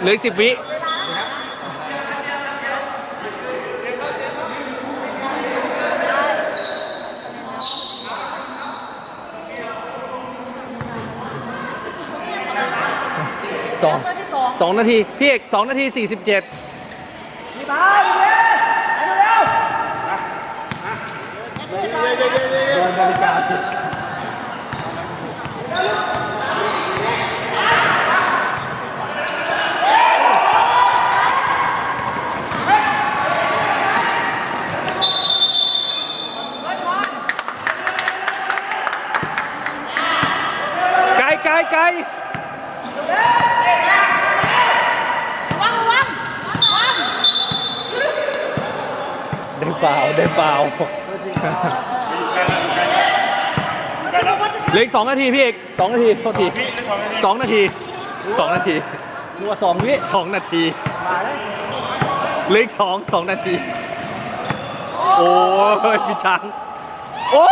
เหลืออีกสิบวิสองตัวที่สองสองนาที พี่เอกสองนาทีสี่สิบเจ็ดไกลไกลไกลระวังระวั งระวังได้เปล่าได้เปล่า เหลืออีกสองนาทีพี่เอกสองนาทีโทษทีสองนาทีสองนาทีนัวสองวิสองนาทีเหลืออีกสองสองนาที โอ้ยพี่ช้างโอ้